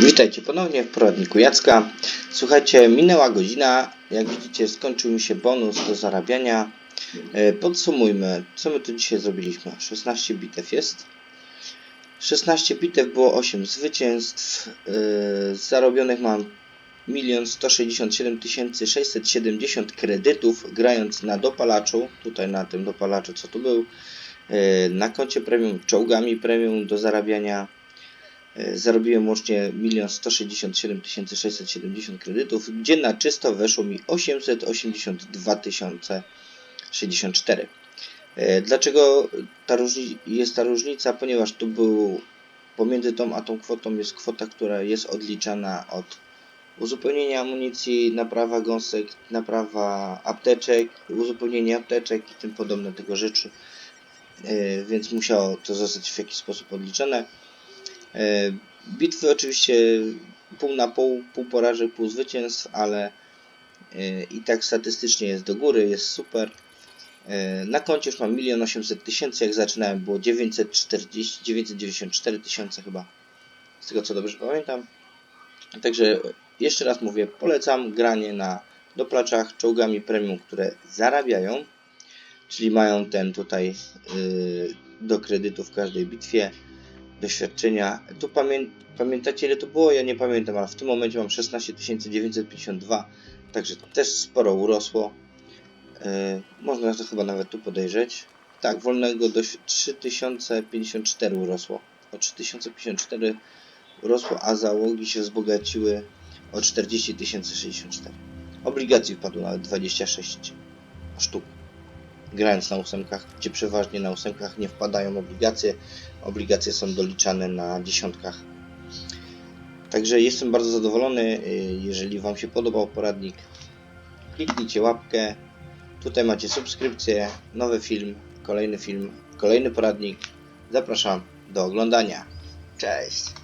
Witajcie ponownie w poradniku Jacka. Słuchajcie, minęła godzina. Jak widzicie, skończył mi się bonus do zarabiania. E, Podsumujmy, co my tu dzisiaj zrobiliśmy. 16 bitew jest. 16 bitew było 8 zwycięstw. E, zarobionych mam 1 167 670 kredytów grając na dopalaczu. Tutaj na tym dopalaczu, co tu był. E, Na koncie premium, czołgami premium do zarabiania. E, Zarobiłem łącznie 1 167 670 kredytów, gdzie na czysto weszło mi 882 064. E, Dlaczego ta jest ta różnica? Ponieważ tu był pomiędzy tą a tą kwotą jest kwota, która jest odliczana od uzupełnienia amunicji, naprawa gąsek, naprawa apteczek, uzupełnienie apteczek i tym podobne tego rzeczy. E, Więc musiało to zostać w jakiś sposób odliczone. E, Bitwy oczywiście pół na pół, pół porażek, pół zwycięstw, ale e, i tak statystycznie jest do góry, jest super. E, Na koncie już mam 1 800 tysięcy, jak zaczynałem było 940, 994 tysiące chyba, z tego co dobrze pamiętam. Także jeszcze raz mówię, polecam granie na doplaczach czołgami premium, które zarabiają, czyli mają ten tutaj yy, do kredytu w każdej bitwie doświadczenia. Tu pamię pamiętacie ile to było? Ja nie pamiętam, ale w tym momencie mam 16 952, także też sporo urosło. Yy, można to chyba nawet tu podejrzeć. Tak, wolnego do 3054 urosło. O 3054 urosło, a załogi się wzbogaciły o 40 064. Obligacji wpadło nawet 26 sztuk. Grając na ósemkach, gdzie przeważnie na ósemkach nie wpadają obligacje. Obligacje są doliczane na dziesiątkach. Także jestem bardzo zadowolony. Jeżeli Wam się podobał poradnik, kliknijcie łapkę. Tutaj macie subskrypcję, nowy film, kolejny film, kolejny poradnik. Zapraszam do oglądania. Cześć!